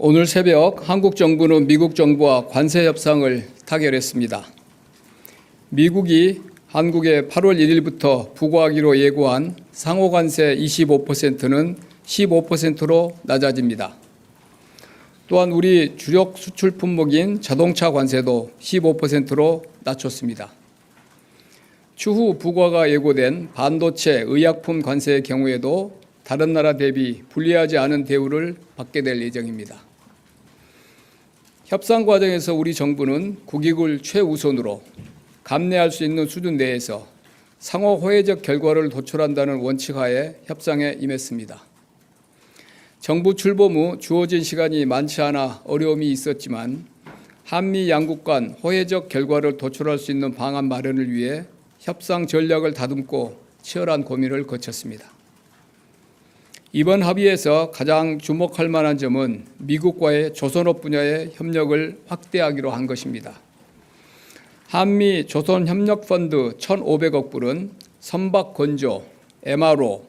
오늘 새벽 한국 정부는 미국 정부와 관세 협상을 타결했습니다. 미국이 한국에 8월 1일부터 부과하기로 예고한 상호 관세 25%는 15%로 낮아집니다. 또한 우리 주력 수출 품목인 자동차 관세도 15%로 낮췄습니다. 추후 부과가 예고된 반도체, 의약품 관세의 경우에도 다른 나라 대비 불리하지 않은 대우를 받게 될 예정입니다. 협상 과정에서 우리 정부는 국익을 최우선으로 감내할 수 있는 수준 내에서 상호 호혜적 결과를 도출한다는 원칙하에 협상에 임했습니다. 정부 출범 후 주어진 시간이 많지 않아 어려움이 있었지만 한미 양국 간 호혜적 결과를 도출할 수 있는 방안 마련을 위해 협상 전략을 다듬고 치열한 고민을 거쳤습니다. 이번 합의에서 가장 주목할 만한 점은 미국과의 조선업 분야의 협력을 확대하기로 한 것입니다. 한미 조선협력펀드 1,500억 불은 선박 건조, MRO,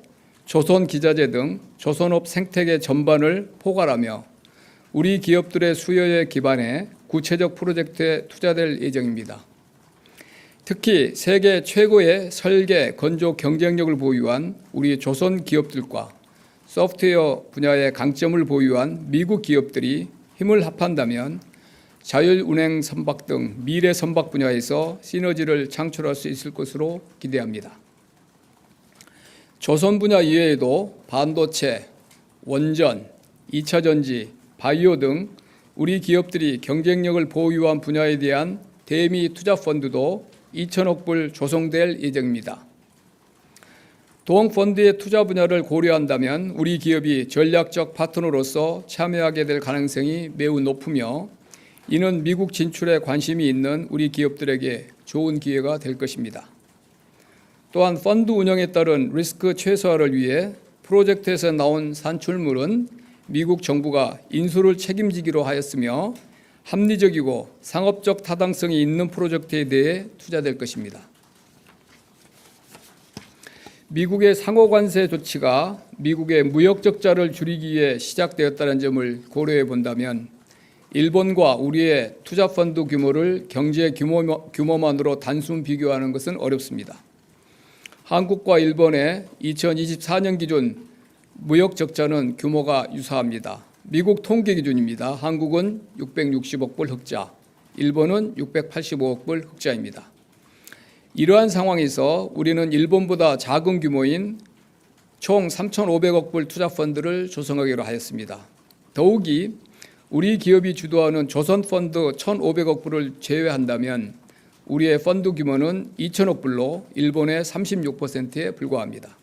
조선 기자재 등 조선업 생태계 전반을 포괄하며 우리 기업들의 수요에 기반해 구체적 프로젝트에 투자될 예정입니다. 특히 세계 최고의 설계, 건조 경쟁력을 보유한 우리 조선 기업들과 소프트웨어 분야의 강점을 보유한 미국 기업들이 힘을 합한다면 자율운행 선박 등 미래 선박 분야에서 시너지를 창출할 수 있을 것으로 기대합니다. 조선 분야 이외에도 반도체, 원전, 2차 전지, 바이오 등 우리 기업들이 경쟁력을 보유한 분야에 대한 대미 투자 펀드도 2천억 불 조성될 예정입니다. 동 펀드의 투자 분야를 고려한다면 우리 기업이 전략적 파트너로서 참여하게 될 가능성이 매우 높으며 이는 미국 진출에 관심이 있는 우리 기업들에게 좋은 기회가 될 것입니다. 또한 펀드 운영에 따른 리스크 최소화를 위해 프로젝트에서 나온 산출물은 미국 정부가 인수를 책임지기로 하였으며 합리적이고 상업적 타당성이 있는 프로젝트에 대해 투자될 것입니다. 미국의 상호 관세 조치가 미국의 무역 적자를 줄이기 위해 시작되었다는 점을 고려해 본다면 일본과 우리의 투자 펀드 규모를 경제 규모, 규모만으로 단순 비교하는 것은 어렵습니다. 한국과 일본의 2024년 기준 무역 적자는 규모가 유사합니다. 미국 통계 기준입니다. 한국은 660억 불 흑자, 일본은 685억 불 흑자입니다. 이러한 상황에서 우리는 일본보다 작은 규모인 총 3,500억 불 투자 펀드를 조성하기로 하였습니다. 더욱이 우리 기업이 주도하는 조선 펀드 1,500억 불을 제외한다면 우리의 펀드 규모는 2천억 불로 일본의 36%에 불과합니다.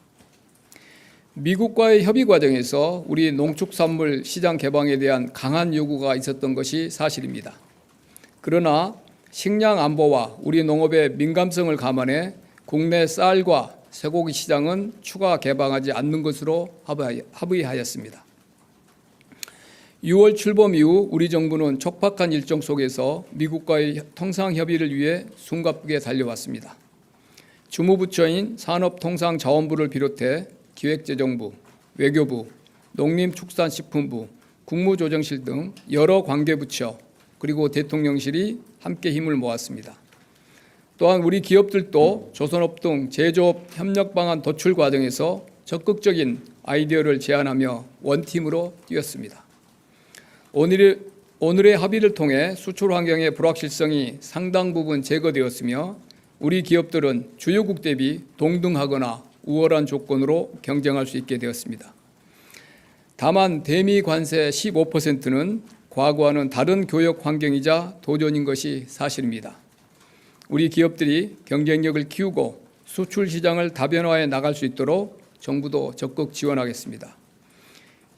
미국과의 협의 과정에서 우리 농축산물 시장 개방에 대한 강한 요구가 있었던 것이 사실입니다. 그러나 식량 안보와 우리 농업의 민감성을 감안해 국내 쌀과 쇠고기 시장은 추가 개방하지 않는 것으로 합의하였습니다. 6월 출범 이후 우리 정부는 촉박한 일정 속에서 미국과의 통상 협의를 위해 숨가쁘게 달려왔습니다. 주무부처인 산업통상자원부를 비롯해 기획재정부, 외교부, 농림축산식품부, 국무조정실 등 여러 관계부처 그리고 대통령실이 함께 힘을 모았습니다. 또한 우리 기업들도 조선업 등 제조업 협력 방안 도출 과정에서 적극적인 아이디어를 제안하며 원팀으로 뛰었습니다. 오늘, 오늘의 합의를 통해 수출 환경의 불확실성이 상당 부분 제거되었으며 우리 기업들은 주요국 대비 동등하거나 우월한 조건으로 경쟁할 수 있게 되었습니다. 다만 대미 관세 15%는 과거와는 다른 교역 환경이자 도전인 것이 사실입니다. 우리 기업들이 경쟁력을 키우고 수출 시장을 다변화해 나갈 수 있도록 정부도 적극 지원하겠습니다.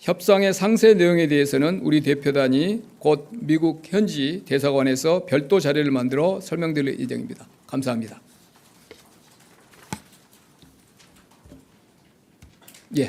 협상의 상세 내용에 대해서는 우리 대표단이 곧 미국 현지 대사관에서 별도 자료를 만들어 설명드릴 예정입니다. 감사합니다. 예.